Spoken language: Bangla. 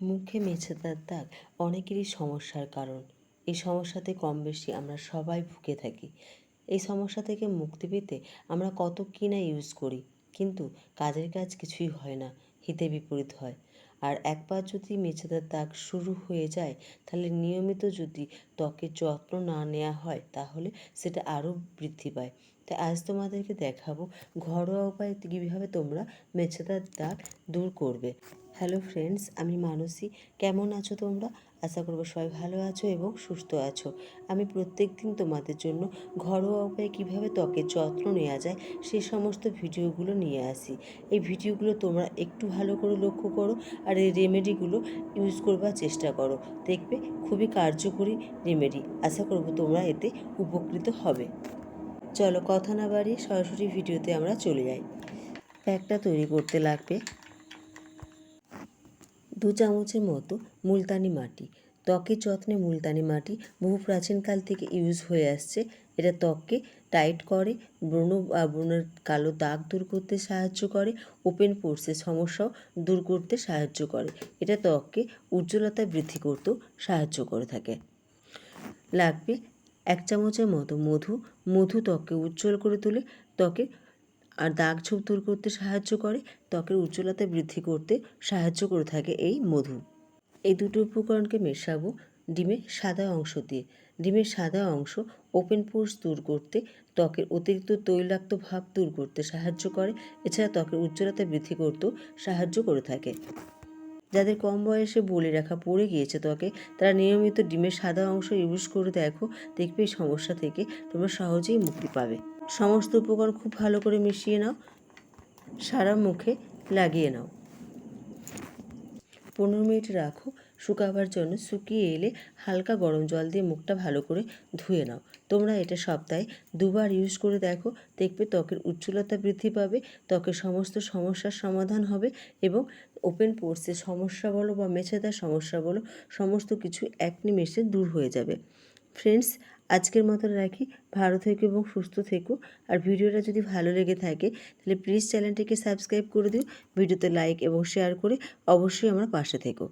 মুখে মেছেদার দাগ অনেকেরই সমস্যার কারণ। এই সমস্যাতে কম বেশি আমরা সবাই ভুগে থাকি। এই সমস্যা থেকে মুক্তি পেতে আমরা কত কী না ইউজ করি, কিন্তু কাজের কাজ কিছুই হয় না, হিতে বিপরীত হয়। আর একবার যদি মেছেদার দাগ শুরু হয়ে যায়, তাহলে নিয়মিত যদি ত্বকের যত্ন না নেওয়া হয়, তাহলে সেটা আরও বৃদ্ধি পায়। তাই আজ তোমাদেরকে দেখাবো ঘরোয়া উপায়ে কীভাবে তোমরা মেছেদার দাগ দূর করবে। হ্যালো ফ্রেন্ডস আমি মানসী। কেমন আছো তোমরা? আশা করব সবাই ভালো আছো এবং সুস্থ আছো। আমি প্রত্যেক দিন তোমাদের জন্য ঘরোয়া উপায়ে কীভাবে ত্বকের যত্ন নেওয়া যায় সে সমস্ত ভিডিওগুলো নিয়ে আসি। এই ভিডিওগুলো তোমরা একটু ভালো করে লক্ষ্য করো আর এই রেমেডিগুলো ইউজ করবার চেষ্টা করো। দেখবে খুবই কার্যকরী রেমেডি আশা করব তোমরা এতে উপকৃত হবে। চলো কথা না বাড়িয়ে সরাসরি ভিডিওতে আমরা চলে যাই। প্যাকটা তৈরি করতে লাগবে। দু চামচের মতো মুলতানি মাটি। ত্বকের যত্নে মুলতানি মাটি বহু প্রাচীনকাল থেকে ইউজ হয়ে আসছে। এটা ত্বককে টাইট করে, ব্রণ বা ব্রণের কালো দাগ দূর করতে সাহায্য করে, ওপেন পোর্সের সমস্যাও দূর করতে সাহায্য করে। এটা ত্বককে উজ্জ্বলতা বৃদ্ধি করতেও সাহায্য করে থাকে। লাগবে এক চামচের মতো মধু। মধু ত্বককে উজ্জ্বল করে তোলে ত্বকে আর দাগ ছোপ দূর করতে সাহায্য করে, ত্বকের উজ্জ্বলতা বৃদ্ধি করতে সাহায্য করে থাকে এই মধু। এই দুটো উপকরণকে মেশাবো ডিমের সাদা অংশ দিয়ে। ডিমের সাদা অংশ ওপেন পোর্স দূর করতে, ত্বকের অতিরিক্ত তৈলাক্ত ভাব দূর করতে সাহায্য করে। এছাড়া ত্বকের উজ্জ্বলতা বৃদ্ধি করতেও সাহায্য করে থাকে। যাদের কম বয়সে বলে রাখা পড়ে গিয়েছে ত্বকে তারা নিয়মিত ডিমের সাদা অংশ ইউজ করে দেখো, দেখবে এই সমস্যা থেকে তোমরা সহজেই মুক্তি পাবে। সমস্ত উপকরণ খুব ভালো করে মিশিয়ে নাও, সারা মুখে লাগিয়ে নাও। পনেরো মিনিট রাখো শুকাবার জন্য শুকিয়ে এলে হালকা গরম জল দিয়ে মুখটা ভালো করে ধুয়ে নাও। তোমরা এটা সপ্তাহে দুবার ইউজ করে দেখো, দেখবে ত্বকের উজ্জ্বলতা বৃদ্ধি পাবে, ত্বকের সমস্ত সমস্যার সমাধান হবে এবং ওপেন পোর্সের সমস্যা বলো বা মেছেদার সমস্যা বলো, সমস্ত কিছু এক নিমেষে দূর হয়ে যাবে। ফ্রেন্ডস আজকের মতন রাখি। ভালো থেকো এবং সুস্থ থেকো। আর ভিডিওটা যদি ভালো লেগে থাকে, তাহলে প্লিজ চ্যানেলটিকে সাবস্ক্রাইব করে দিও। ভিডিওতে লাইক এবং শেয়ার করে অবশ্যই আমার পাশে থেকো।